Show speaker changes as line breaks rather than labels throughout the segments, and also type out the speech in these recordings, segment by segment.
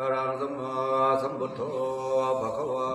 อรังสัมมาสัมพุทโธภะคะวั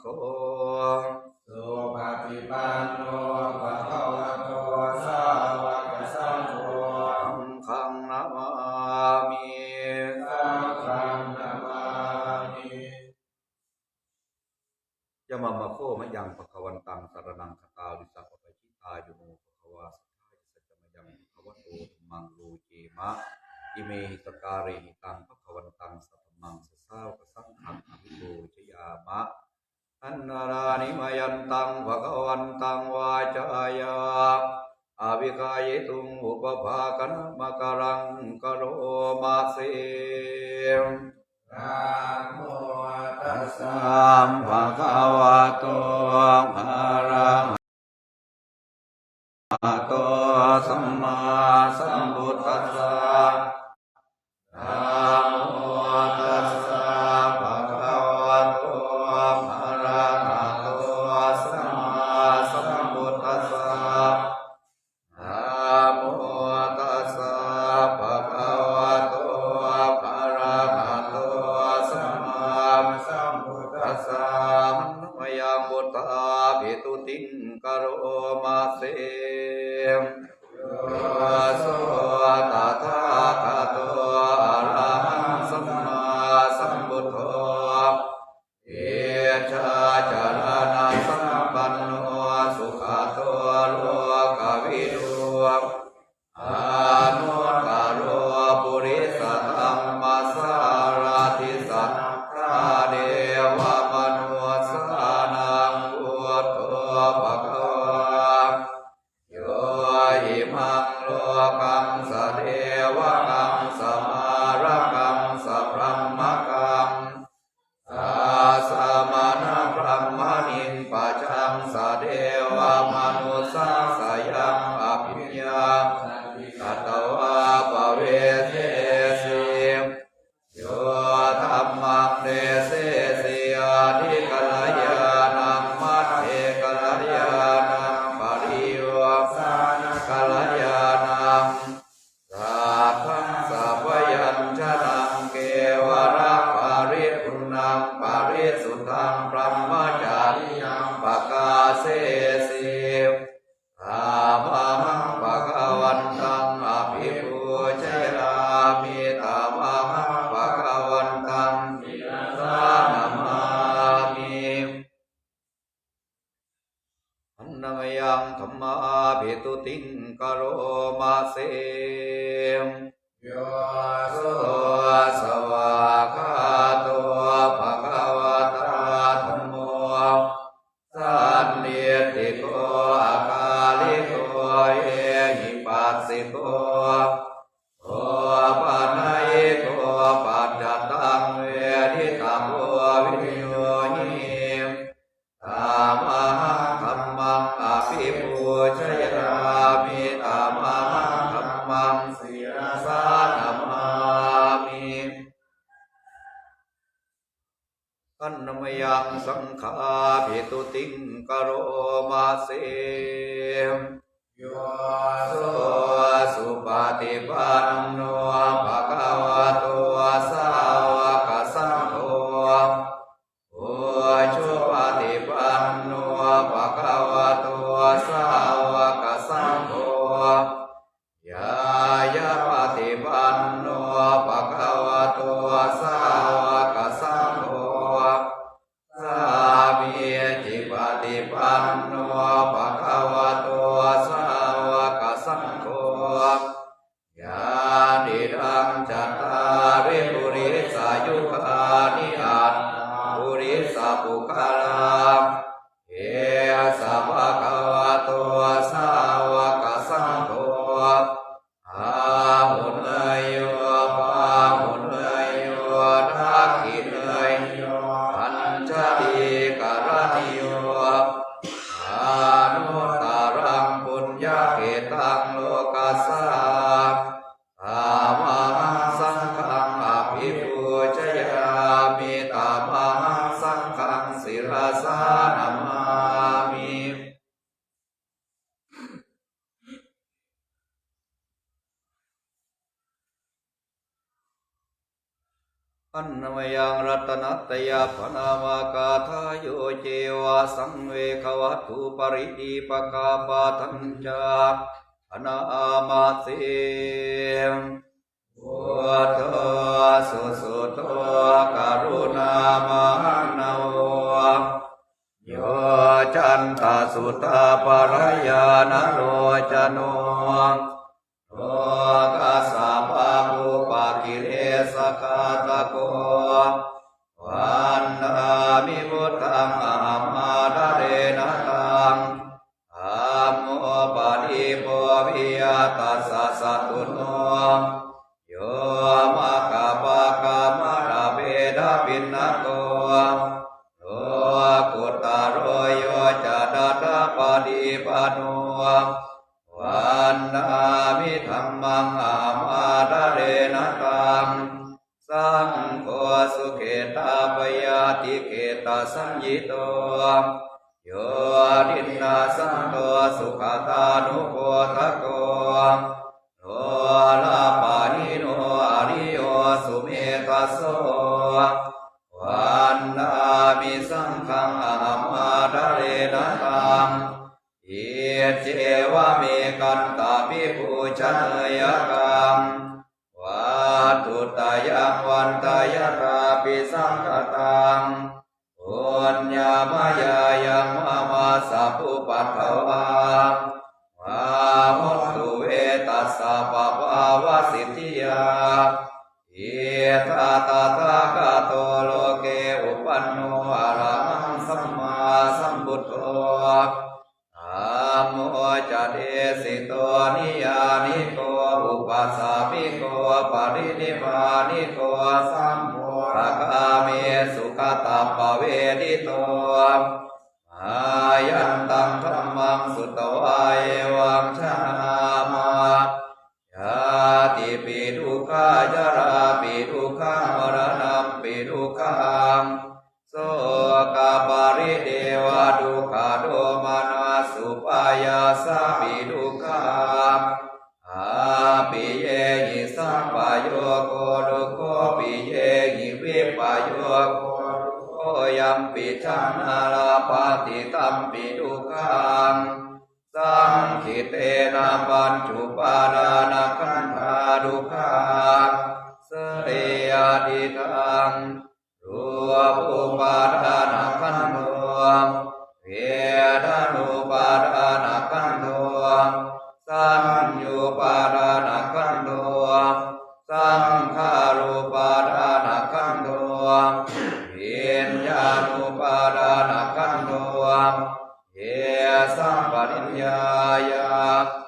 โฆสุปฏิปันโนภะคะวะโตสาวะกสังโฆ
ขังนามามิ
สังขังนามามิ
ยมามะโคมะยังปะควันตังสารนังคตาลิสัพปะชิตาโยมภะควาสทายสัจมะยังปะวะโตมังโลเจมะอิเมหิตการิหิตังปะควันตังสัพมังสสาวกสังขังอภิโกชยามะ อันนารานิมยันตังภะคะวันตังวาจายาอาวิกายตุงอุปภาคณมกรังกโรมาสิ
นะโมตัสสะ
ภะควะโตอะระหะโตสัมมาสัมพุทธัสสะ Bhagavata ตุติงกโรมาเส กาปาทังจาอนามาเสิพุทโธสุสุโตกรุณามานาโยจันตาสุตาปรายานโรจโน มาทะเรนะตังเอเจวะเมกันตามิปุชนยกังวัตุตายังวันตายราปิสา ทุกขาจาราปิทุกขารนัมปิทุกขังโสกาปริเดวะทุกขาโทมานาสุปายาสปิทุกขาอาปิเยหิสัมปโยโกทุโกปิเยหิวิปโยโกโกยัมปิชานาลาปฏิตัมปิทุกขังสังคิเตนะปัญจุปานา สัมปริญญายา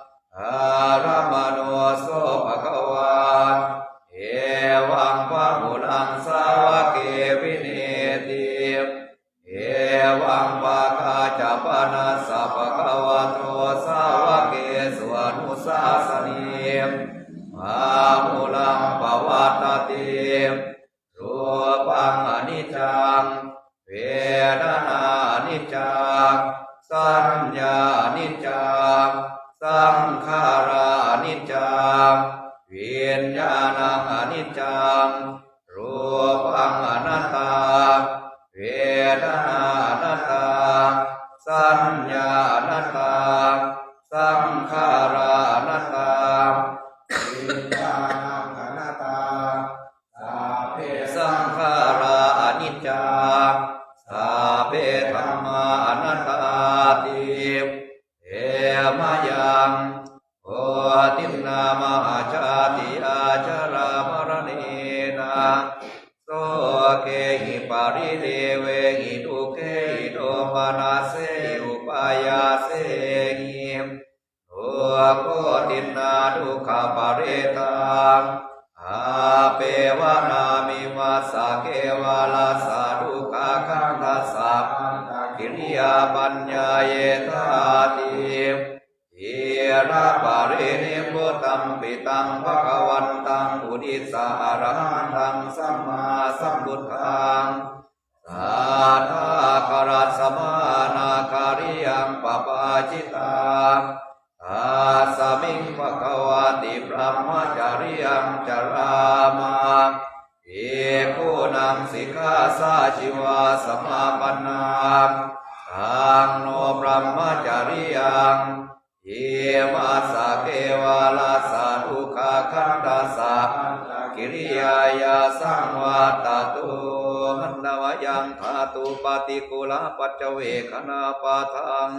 ปัจเจเวคณาปาทัง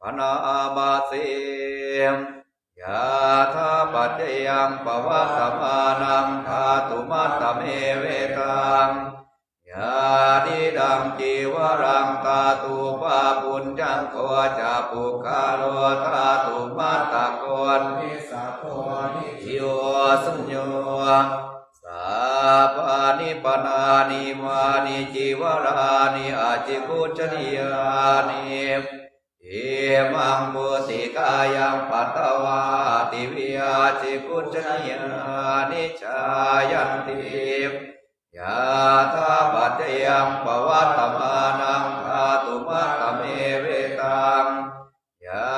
พนาบาเส นิจิวรานิอาจิกุจนิยานิเอมังบุติกายังปัตตวาติวิยาจิกุจนิยานิชายันติยาธาปัจยังปวัตตมานังธาตุมัตเมเวตังยา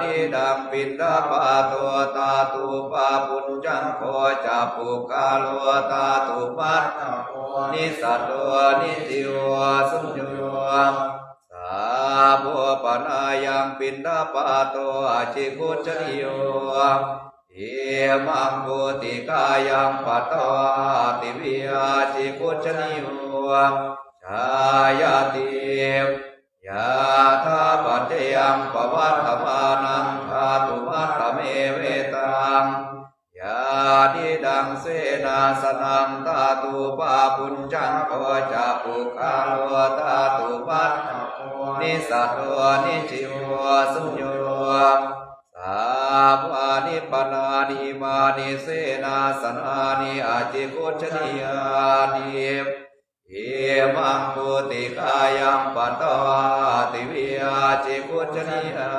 นิดังปินดาปาตัวตาตุปาปุญจังโคจัปุกาโลตาตุมัต
โนิ
สัตวนิจิวสุญโยสาบุปนายังปินดาปาตัวอาชิกุจนิโยเอมังบุติกายังปัตตวาติวิอาชิกุจนิโยชายาติยาธาปัจยังปวัตตมานังธาตุมัต ญจังโคจะปุคาโลธาตุมัต
ตะโก
นิสัตวนิจิวสุญโยสาภานิปนานิมานิเสนาสนานิอาจิโกชนิยานิเอมังปุติกายังปัตตวาติวิอาจิกุจนิยา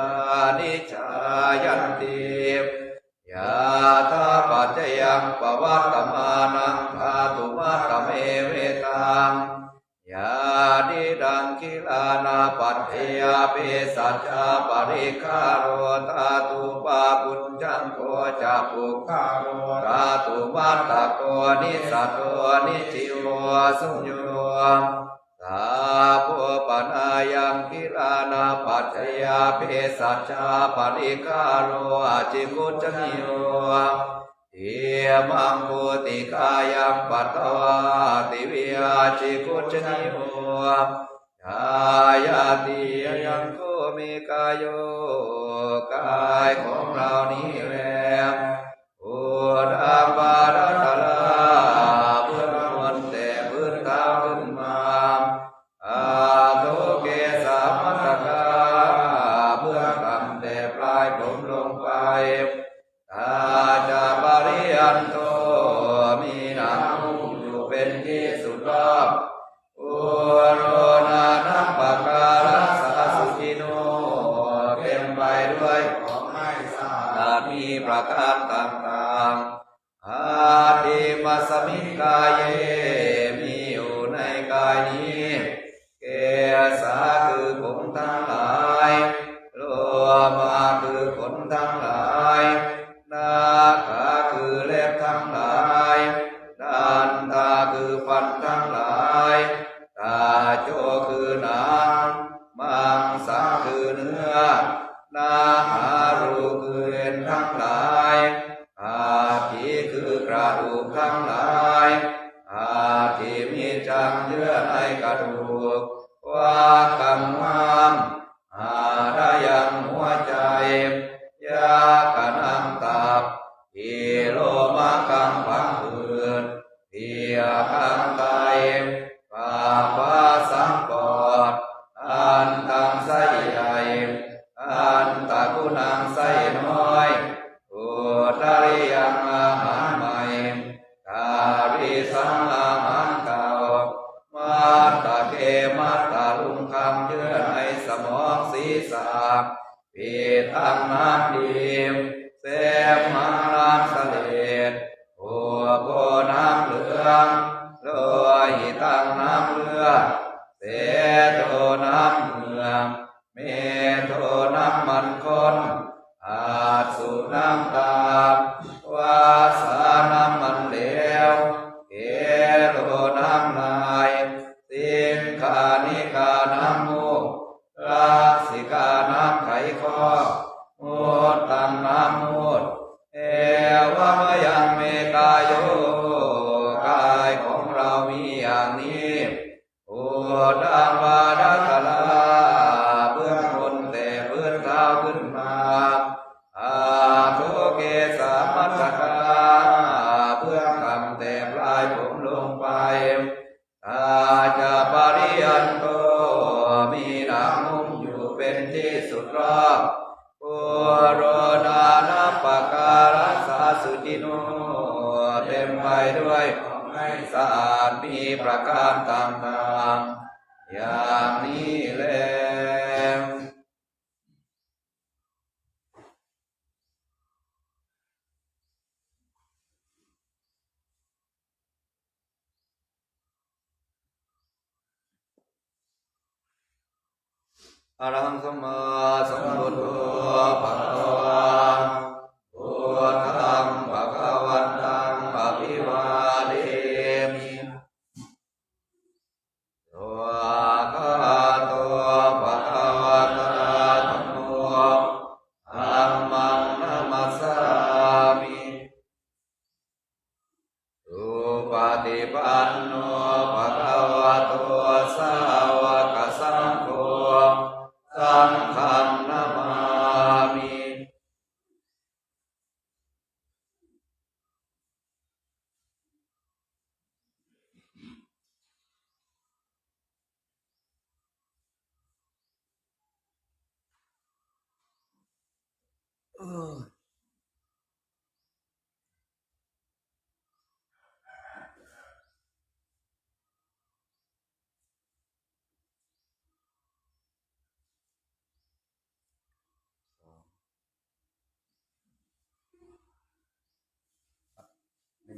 นิชายันติยาธาปัจจยังปวัต ปสัจจาปริคาโรธาตุปาปุญจังโคจะปุกา
โล
กาตุมัตตะโกนิสัตโตนิจิโวสุญโยสาปุปนายังกิลานาปัจจยาเปสัจจาปริคาโลอาจิกุจนิโยเอมังปุติกายังปัตตวาติวิอาจิกุจนิโย กายาติยังโกมีกายโยกายของเรานี้แลอุดาบา ทิมัสมิงกายเย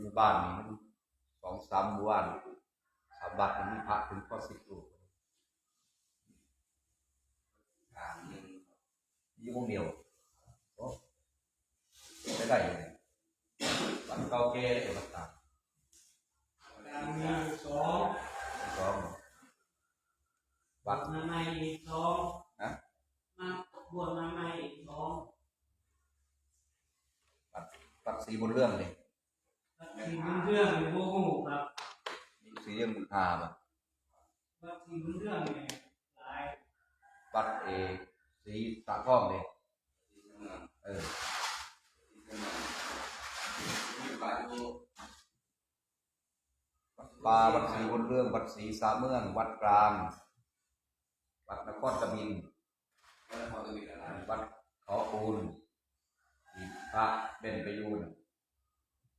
มู่บ้านนี่มันสองสามหมู่บ้านสามบัดมันมีพระถึงข้อสิบรูปอ่ามีอยู่วงเดียวโอ้ได้ได้ยังไงวัดเก่าแก่เลยวัดต่าง
มีสอง
สองวัด
มาใหม่อีกสอง
นะ
มาบวชมาใหม่อีกสอง
วัดวัดสีบนเรื่องเลย
วัด ที่บุญเรื่องในโมโหครับ
มีสีเรื่องบุญอาบ่ะ
วัดที่บุญเรื่องเนี่ยหลาย
วัดเอสีตาท่องเลยเออวัดป่าวัดสีบนเรื่องวัดสีสามเมือง วัดกลาง วัดนครกบินวัดเขาปูนที่พระเป็นไปอยูน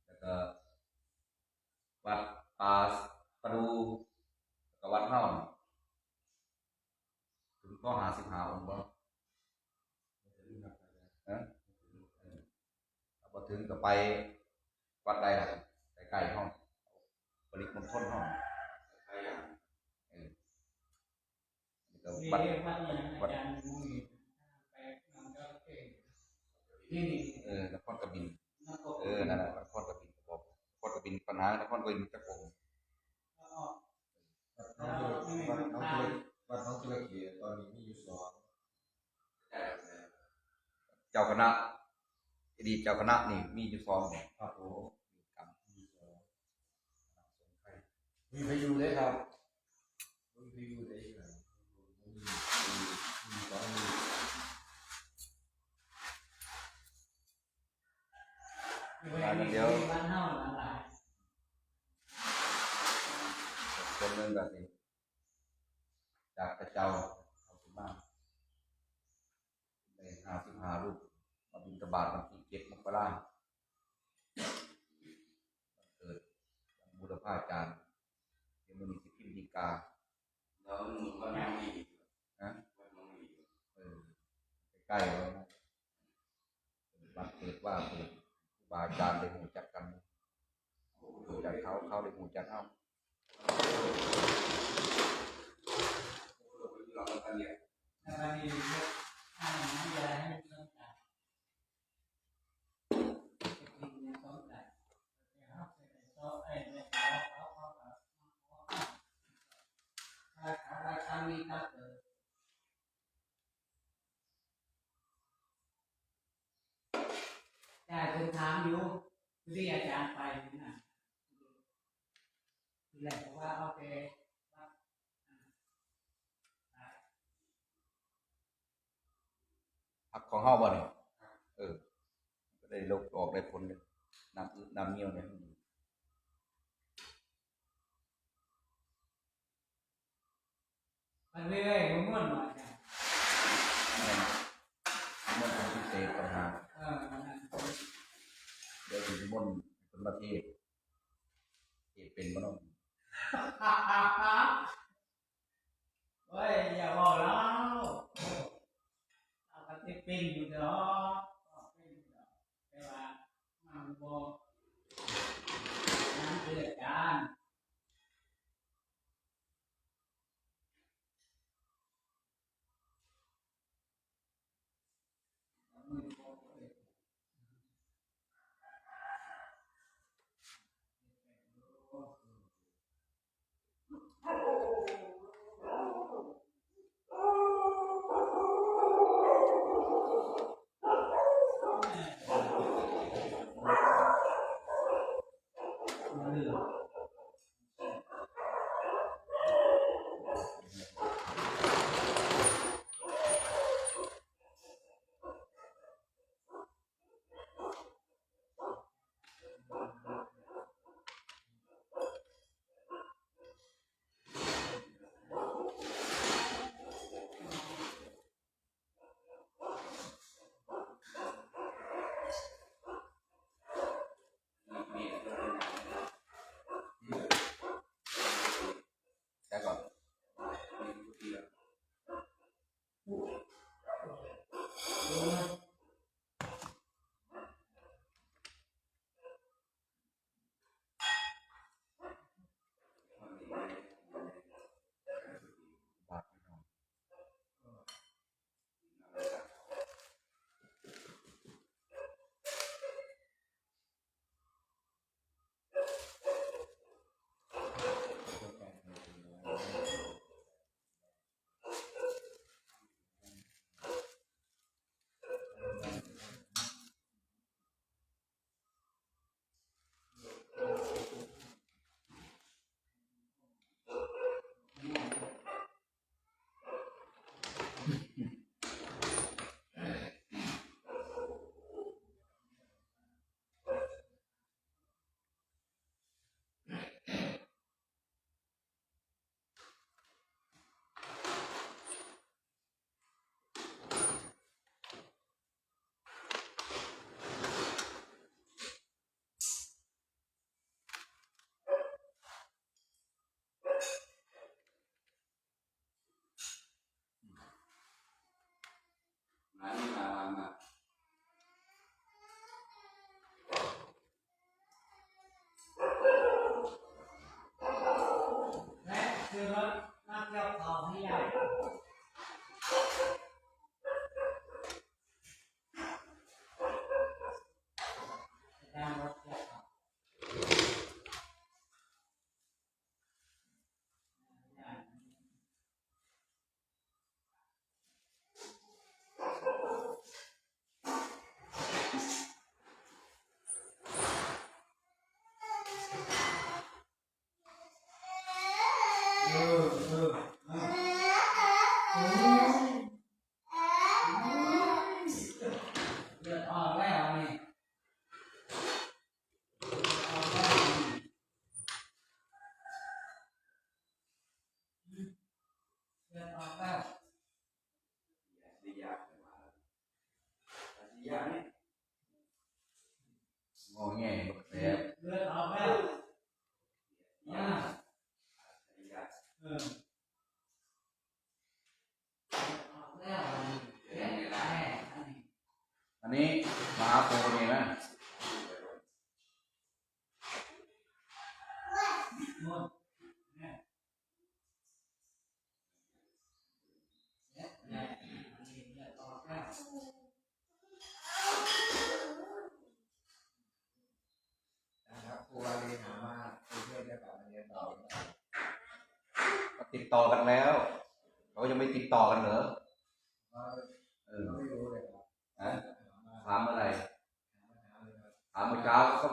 แล้วก็ วัดป่าประดูแล้วก็วัดเท่านี่ถึงก็หาสิบหาองค์บ่นะเออถ้าพอถึงก็ไปวัดใดล่ะใกล้ๆห้องบริมณฑลห้องเออนี่ก็
นี่
วัด
เรียกวัดอย่างอาจารย์มุ้ยไปนำเจ้าเก่งนี่นี่
เออนครกบิน
นักกบ
เออนั่นแหละนครกบิน บอกนครกบินปัญหานครกบินจักรวงศ์
แล้วก็
วัดน้องตุลวัดน้องตุลเกียตอนนี้มีอยู่สอง
เจ้าคณะอดีตเจ้าคณะนี่มีอยู่สองเนี่ย
ครับผม
กรรม
มีสองมีพายุเลยครับมีพายุเลยครับมีมีมีสองมี
เดี๋ยวบ้าน เฮาหลาย
คนหนึงก็สิจากพระเจ้าเอาสิมาในห้าสิบห้ารูปมาบินตบาทวันที่เจ็ดมกราวันเกิดวันบุรพาจารย์เดี๋ยวมันมีสิพิมพ์ดีกา
แล้วหนุนวัดน้องอีก
นะ
วัดน้องอีก
เออใกล้ๆแล้วนะวันเกิดว่าเกิดครูบาอาจารย์ได้หูจักกันหูจักเขาเขาได้หูจักเขา
เราก็เรียก
ๆแต่วันนี้ให้น้ำยาให้ต้องการกินในสองแต่เดี๋ยวเอาไปซอไอ้เนี่ยเขาเขาเขาเขาถ้าถ้าถ้ามีถ้าเกิดใช่ผมถามอยู่ที่อาจารย์ไปนะทีแรกบอกว่าโอเคว่าอ่า
พัก ของเฮาบ่เนี่ยเออก็ได้ลกออกได้ผลเลยน้ำอึน้ำเงี้ยวเนี่ย
มันเรื่อยๆมันม่วนหน่อยจ้ะ
มันเป็นของพิเศษต่างหาก
เออมันนั่น
เออ
มันนั่น
ไป
มัน
กันเดียว
นั่น
เดี๋ยวถึงบนคนประเทศเทศเป็นบ่เน้อง
เฮ้ยอย่าบอกแล้ว เอากระติกเป็นอยู่เด้อเป็นอยู่เด้อแต่ว่ามันบอก ยั
งไม่
ติด
ต่อ
กันเหรอ
ก็
เออ
ไม่รู้เลยครับ
ฮะ
ถามว่า
ถามเมื่อไหร่
ถามว่าถามเลยครับ
ถามเมื่อเช้าก็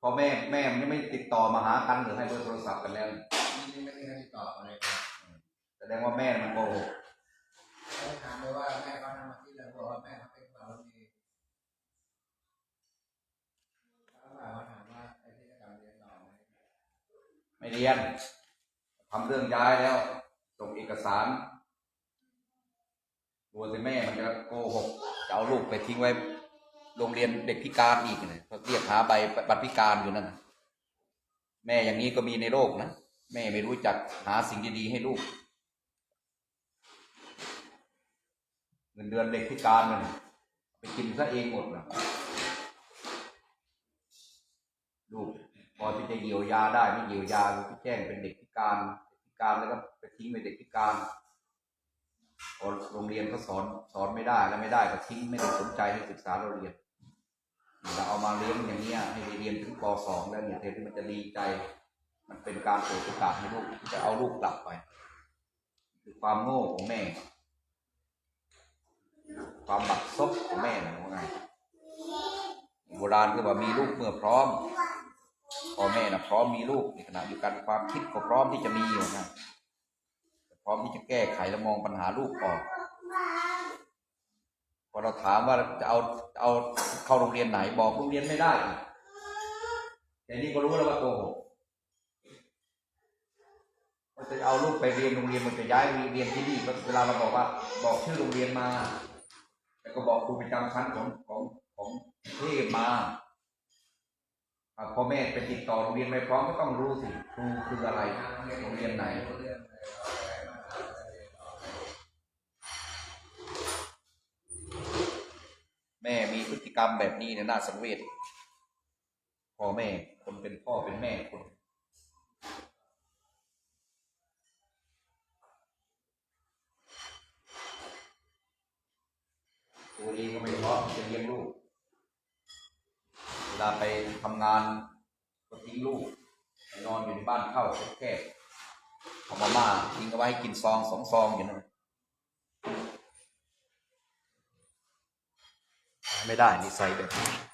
พอแม่แม่มันยังไม่ติดต่อมาหากันหรือให้เบอร์โทรศัพท์กันแล้ว
นี่ไม่ได้ให้ติดต่ออะไรครับ
แสดงว่าแม่มันโกหก
แล้วถามเลยว่าแม่เขาทำอาชีพอะไรบอกว่าแม่เขาเป็นสาวดีแล้วถามว่าถามว่าไอ้ที่จะกลับมาเรียนต่อไหม
ไม่เรียนทำเรื่องย้ายแล้วส่งเอกสาร กลัวสิแม่มันจะโกหกจะเอาลูกไปทิ้งไว้ โรงเรียนเด็กพิการอีกเนี่ยเขาเรียกหาใบบัตรพิการอยู่นั่นนะแม่อย่างนี้ก็มีในโลกนะแม่ไม่รู้จักหาสิ่งดีๆให้ลูกเงินเดือนเด็กพิการมันไปกินซะเองหมดนะลูกพอที่จะเยียวยาได้ไม่เยียวยาก็แจ้งเป็นเด็กพิการเด็กพิการแล้วก็ไปทิ้งเป็นเด็กพิการ พอโรงเรียนก็สอนสอนไม่ได้แล้วไม่ได้ก็ทิ้งไม่ได้สนใจให้ศึกษาเราเรียนเราเอามาเลี้ยงอย่างเนี้ยให้เรียนถึงป .2 แล้วเนี่ยเทที่มันจะดีใจ มันเป็นการเปิดโอกาสให้ลูกที่จะเอาลูกกลับไป คือความโง่ของแม่ ความบักซบของแม่นะว่าไงโบราณก็ว่ามีลูกเมื่อพร้อมพ่อแม่นะพร้อมมีลูกในขณะเดียวกันความคิดก็พร้อมที่จะมีอยู่นะ พร้อมที่จะแก้ไขและมองปัญหาลูกก่อนพอเราถามว่าจะเอาเอาเข้าโรงเรียนไหนบอกโรงเรียนไม่ได้แต่นี่ก็รู้แล้วว่าโกหกว่าจะเอาลูกไปเรียนโรงเรียนมันจะย้ายเรียนที่นี่ก็เวลาเราบอกว่า บอกชื่อโรงเรียนมาแล้วก็บอกครูประจำชั้นของของของเทพมาอ่าพ่อแม่ไปติดต่อโรงเรียนไม่พร้อมก็ต้องรู้สิครูคืออะไรโรงเรียนไหน แม่มีพฤติกรรมแบบนี้เนี่ยน่าสังเวชพ่อแม่คนเป็นพ่อเป็นแม่คนตัวเองก็ไม่พร้อมจะเลี้ยงลูก เวลาไปทำงานก็ทิ้งลูกนอนอยู่ในบ้านเข้าแคบๆเอามาม่าทิ้งเอาไว้กินซองสองซองอยู่นั่น ไม่ได้นิสัยแบบนี้